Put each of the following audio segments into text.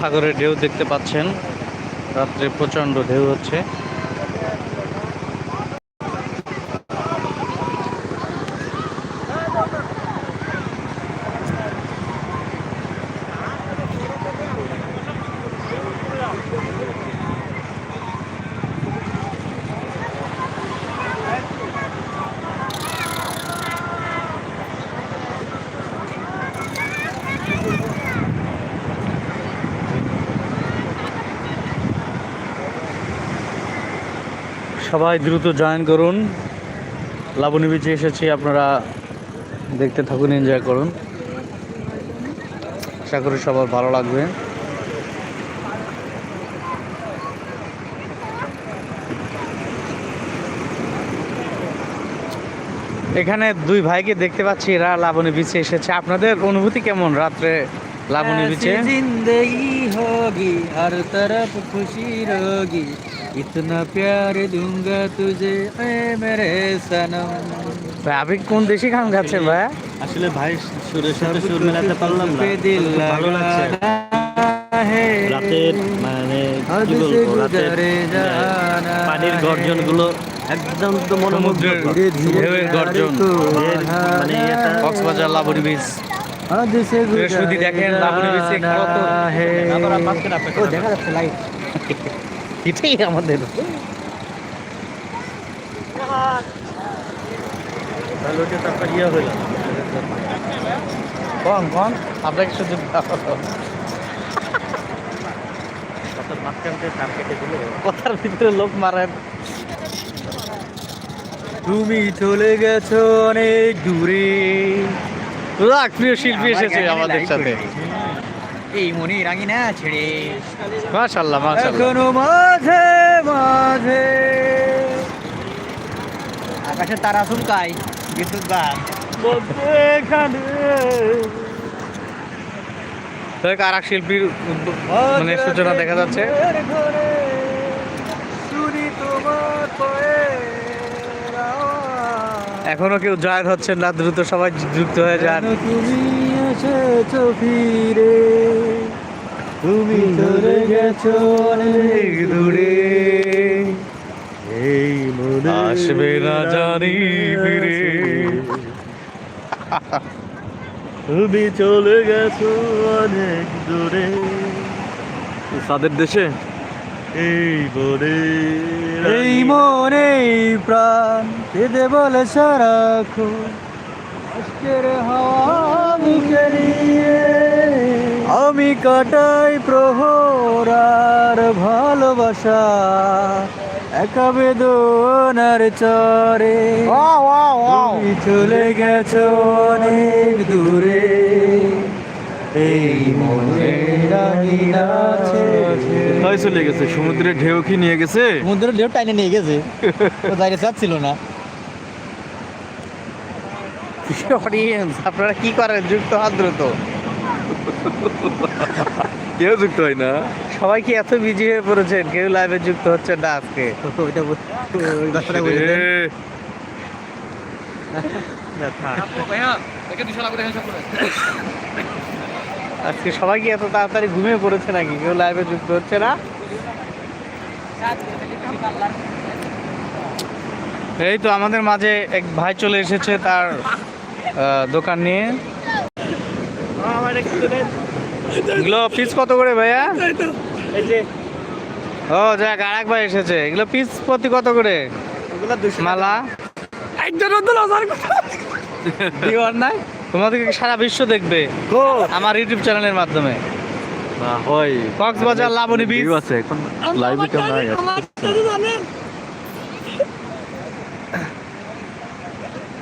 সাগরের ঢেউ দেখতে পাচ্ছেন। রাত্রে প্রচণ্ড ঢেউ হচ্ছে। সবাই দ্রুত জয়েন করুন। লাবণী বিচে এসেছি আপনারা দেখতে থাকুন এনজয় করুন। আশা করি সবার ভালো লাগবে। এখানে দুই ভাইকে দেখতে পাচ্ছি এরা লাবণী বিচে এসেছে। আপনাদের অনুভূতি কেমন রাত্রে লাবণী বিচে? জিন্দগি হোগি আর তরফ খুশি রোগী ইতনা প্যার দুঙ্গা তুঝে মেরে সনম ভাই আপনি কোন দেশি গান গাচ্ছেন ভাই? আসলে ভাই সুরের সাথে সুর মেলাতে পারলাম না। ভালো লাগছে। রাতের মানে কি বলব মানে, পানির গর্জনগুলো একদম তো মনোমুগ্ধকর। গর্জন। মানে এটা কক্সবাজার লাবণী বীজ বৃহস্পতি দেখেন লাবণী বীজ আবার দেখা যাচ্ছে লাইট এটাই আমাদের। আপনাকে শুধু কথার ভিতরে লোক মারেন। তুমি চলে গেছো অনেক দূরে। প্রিয় শিল্পী এসেছে আমাদের সাথে। এই মনি রাঙিনা ছেড়ে। মাশাল্লাহ মাশাল্লাহ এখনও মাঝে মাঝে। আকাশে তারা চুলকায় বিদ্যুৎ গান দেখ আর এক শিল্পীর মানে সূচনা দেখা যাচ্ছে। এখনও কেউ জয়েন হচ্ছেন না দ্রুত সবাই যুক্ত হয়ে যান। এসেছ ফিরে। তুমি চলে গেছো অনেক দূরে। এই মনে আসবে না জানি ফিরে। তুমি চলে গেছো অনেক দূরে। সাদের দেশে? এই বনে এই মনে প্রাণ কেঁদে বলে সারাক্ষণ। আজকের হাওয়া কাটাই প্রহর আর ভালোবাসা একা বেদনার চরে। তুমি চলে গেছো অনেক দূরে। এই মনে রাঙিনা চলে গেছে সমুদ্রের ঢেউ কি নিয়ে গেছে? সমুদ্রের ঢেউ টাইনে নিয়ে গেছে। যাইতে চাচ্ছিল না। অডিয়েন্স আপনারা কি করেন? যুক্ত হন দ্রুত। কেউ যুক্ত হয় না। সবাই কি এত বিজি হয়ে পড়েছেন? কেউ লাইভে যুক্ত হচ্ছেন না আজকে? ওইটা। আজকে সবাই কি এত তাড়াতাড়ি ঘুমিয়ে পড়েছে নাকি? কেউ লাইভে যুক্ত হচ্ছে না? এই তো আমাদের মাঝে এক ভাই চলে এসেছে তার আহ, দোকান নিয়ে। এগুলো পিস কত করে ভাইয়া? ও যাক আর এক ভাই এসেছে। এগুলো পিস প্রতি কত করে? মালা? দিওয়ার নাই? তোমাদেরকে সারা বিশ্ব দেখবে। আমার ইউটিউব চ্যানেলের মাধ্যমে। না হয়। কক্সবাজার লাবণী বীচ আছে এখন লাইভে কেমন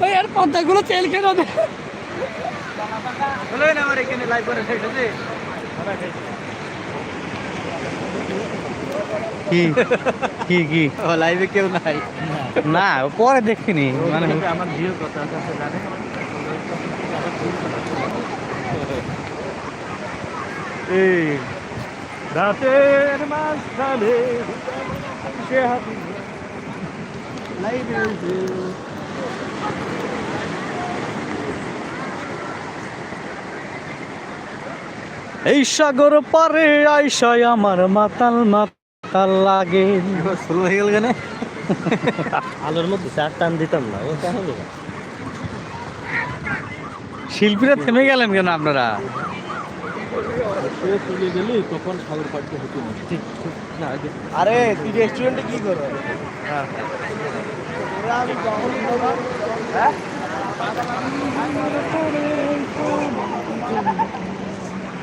ভাই আর পদ্মাগুলো তেল কেন আমার এখানে লাইভ করে রেখেছে কি? কি কি? ও লাইভে কেউ নাই। না পরে দেখিনি মানে আমার ভিউ কত আছে জানে। এই রাতের মাঝখানে সে হাতি লাইভে এই সাগর পারে আইসায় আমার মাতাল মাতাল লাগে। শুরু হয়ে গেল কেন? আলোর মধ্যে চার টান দিতাম না ও কেন শিল্পীরা থেমে গেলেন কেন আপনারা? তখন সাগর পাড়তে হতো না। আরে তুই রেস্টুরেন্টে কি করো?